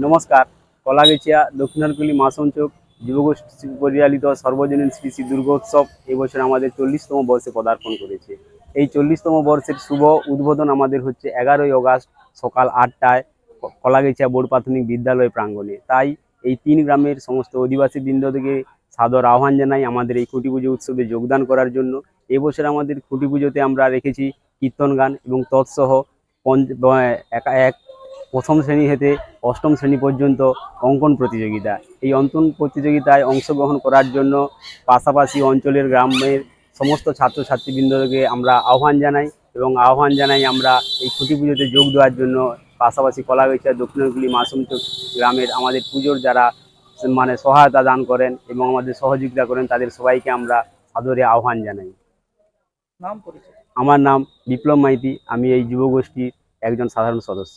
নমস্কার। কলাগেছিয়া, দক্ষিণারকুলি মাসঞ্চক যুবগোষ্ঠী পরিচালিত সর্বজনীন শ্রী শ্রী দুর্গোৎসব এবছর আমাদের চল্লিশতম বর্ষে পদার্পণ করেছে। এই চল্লিশতম বর্ষের শুভ উদ্বোধন আমাদের হচ্ছে এগারোই আগস্ট সকাল আটটায় ক- কলাগেছিয়া বোর্ড প্রাথমিক বিদ্যালয় প্রাঙ্গণে। তাই এই তিন গ্রামের সমস্ত অধিবাসী বৃন্দ থেকে সাদর আহ্বান জানাই আমাদের এই খুঁটি পুজো উৎসবে যোগদান করার জন্য। এবছর আমাদের খুঁটি পুজোতে আমরা রেখেছি কীর্তন গান এবং তৎসহ এক প্রথম শ্রেণি হতে অষ্টম শ্রেণি পর্যন্ত অঙ্কন প্রতিযোগিতা। এই অঙ্কন প্রতিযোগিতায় অংশগ্রহণ করার জন্য পাশাপাশি অঞ্চলের গ্রামের সমস্ত ছাত্রছাত্রীবৃন্দকে আমরা আহ্বান জানাই এবং আহ্বান জানাই আমরা এই খুঁটি পুজোতে যোগ দেওয়ার জন্য পাশাপাশি কলাগাইছা দক্ষিণগুলি মাসুমচক গ্রামের আমাদের পুজোর যারা মানে সহায়তা দান করেন এবং আমাদের সহযোগিতা করেন তাদের সবাইকে আমরা সাদরে আহ্বান জানাই। নাম পরিচয়। আমার নাম বিপ্লব মাইতি আমি এই যুবগোষ্ঠীর একজন সাধারণ সদস্য।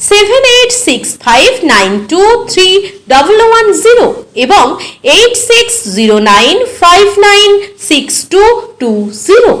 seven eight six five nine two three double one zero এবং eight six zero nine five nine six two two zero